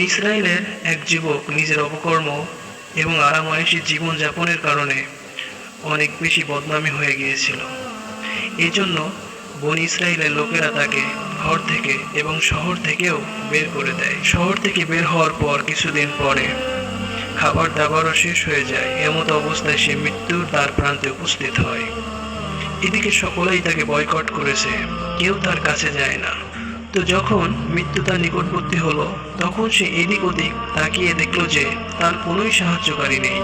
ইসরায়েলের এক যুবক, নিজের অপকর্ম এবং আরামায়েশী জীবনযাপনের কারণে অনেক বেশি বদনামি হয়ে গিয়েছিল। এই জন্য বন ইসরায়েলের লোকেরা তাকে ঘর থেকে এবং শহর থেকেও বের করে দেয়। শহর থেকে বের হওয়ার পর কিছুদিন পরে খাবার দাবারও শেষ হয়ে যায়। এমত অবস্থায় সে মৃত্যুর তার প্রান্তে উপস্থিত হয়। এদিকে সকলেই তাকে বয়কট করেছে। কেউ তার কাছে যায় না। তো যখন মৃত্যু তার নিকটবর্তী হলো, তখন সে এদিক ওদিক তাকিয়ে দেখল যে তার কোনোই সাহায্যকারী নেই।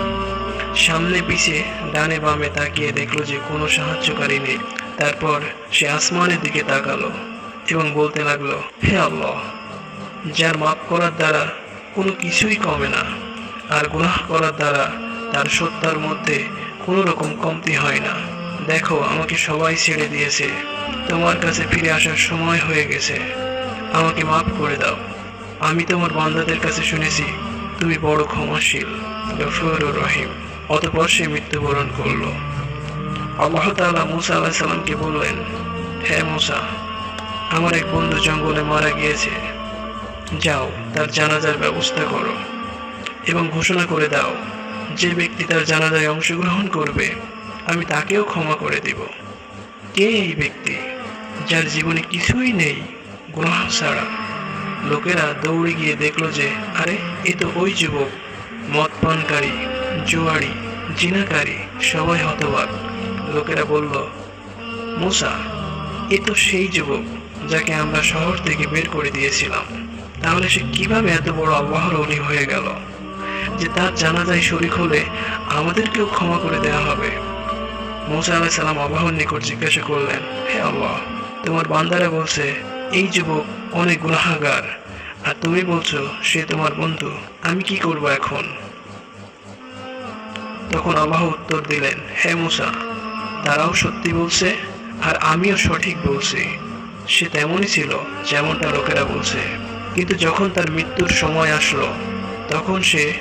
সামনে পিছে, ডানে বামে তাকিয়ে দেখল যে কোনো সাহায্যকারী নেই। তারপর সে আসমানের দিকে তাকালো এবং বলতে লাগল, হে আল্লাহ, যার মাপ করার দ্বারা কোনো কিছুই কমে না, আর গুনাহ করার দ্বারা তার সত্তার মধ্যে কোনো রকম কমতি হয় না। দেখো, আমাকে সবাই ছেড়ে দিয়েছে। তোমার কাছে ফিরে আসার সময় হয়ে গেছে। আমাকে মাফ করে দাও। আমি তোমার বান্দাদের কাছে শুনেছি, তুমি বড় ক্ষমাশীল গফুর রহিম। অতপর সে মৃত্যুবরণ করল। আল্লাহ তাআলা মুসা আলাহ সাল্লামকে বললেন হ্যাঁ মুসা, আমার এক বন্ধু জঙ্গলে মারা গিয়েছে। যাও, তার জানাজার ব্যবস্থা করো এবং ঘোষণা করে দাও, যে ব্যক্তি তার জানাজায় অংশগ্রহণ করবে আমি তাকেও ক্ষমা করে দিব। কে এই ব্যক্তি যার জীবনে কিছুই নেই, গুনাহ ছাড়া? লোকেরা দৌড়ে গিয়ে দেখল যে, আরে, এ তো ওই যুবক। মদ পানকারী জুয়ারি জিনাকারী, সবাই হতবাক। লোকেরা বলল, মুসা, এ তো সেই যুবক যাকে আমরা শহর থেকে বের করে দিয়েছিলাম। তাহলে সে কীভাবে এত বড় অলি হয়ে গেল? যে তার জানাজায় শরিক হলে আমাদেরকেও ক্ষমা করে দেওয়া হবে। মুসা আলাহ সালাম আল্লাহর নিকট জিজ্ঞাসা করলেন, হে আল্লাহ, তোমার বান্দারা বলছে, এই যুবক অনেক গুনাহাগার। আর তুমি বলছো, সে তোমার বন্ধু, আমি কি করব এখন? তখন আল্লাহ উত্তর দিলেন, হে মুসা, তারাও সত্যি বলছে, আর আমিও সঠিক বলছি। সে তেমনই ছিল যেমনটা লোকেরা বলছে। কিন্তু যখন তার মৃত্যুর সময় আসলো, তখন সে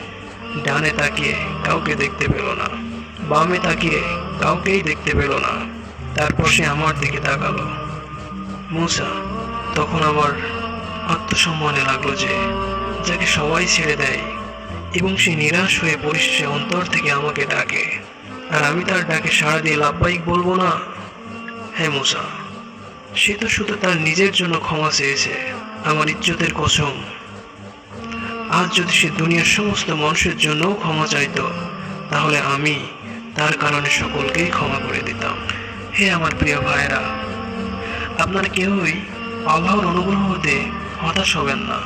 ডানে তাকিয়ে কাউকে দেখতে পেল না। বামে তাকিয়ে কাউকেই দেখতে পেল না। তারপর সে আমার দিকে তাকালো। মুসা, তখন আমার আত্মসম্মানে লাগল যে, যাকে সবাই ছেড়ে দেয় এবং সে নিরাশ হয়ে পরিশেষে অন্তর থেকে আমাকে ডাকে। আর আমি তার ডাকে সাড়া দিয়ে লাভবাহিক বলব না। হ্যাঁ মুসা, সে তো শুধু তার নিজের জন্য ক্ষমা চেয়েছে, আমার ইজ্জতের কসম। আজ যদি সে দুনিয়ার সমস্ত মানুষের জন্যও ক্ষমা চাইতো, তাহলে আমি তার কারণে সকলকেই ক্ষমা করে দিতাম। হে আমার প্রিয় ভাইরা আপনার কেউই আল্লাহর অনুগ্রহ হতে হতাশ হবেন না।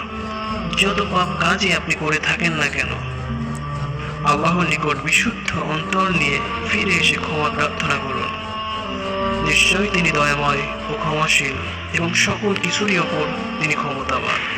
যত পাপ কাজই আপনি করে থাকেন না কেন, আল্লাহর নিকট বিশুদ্ধ অন্তর নিয়ে ফিরে এসে ক্ষমা প্রার্থনা করুন। নিশ্চয়ই তিনি দয়াময় ও ক্ষমাশীল এবং সকল কিছুরই ওপর তিনি ক্ষমতাবান।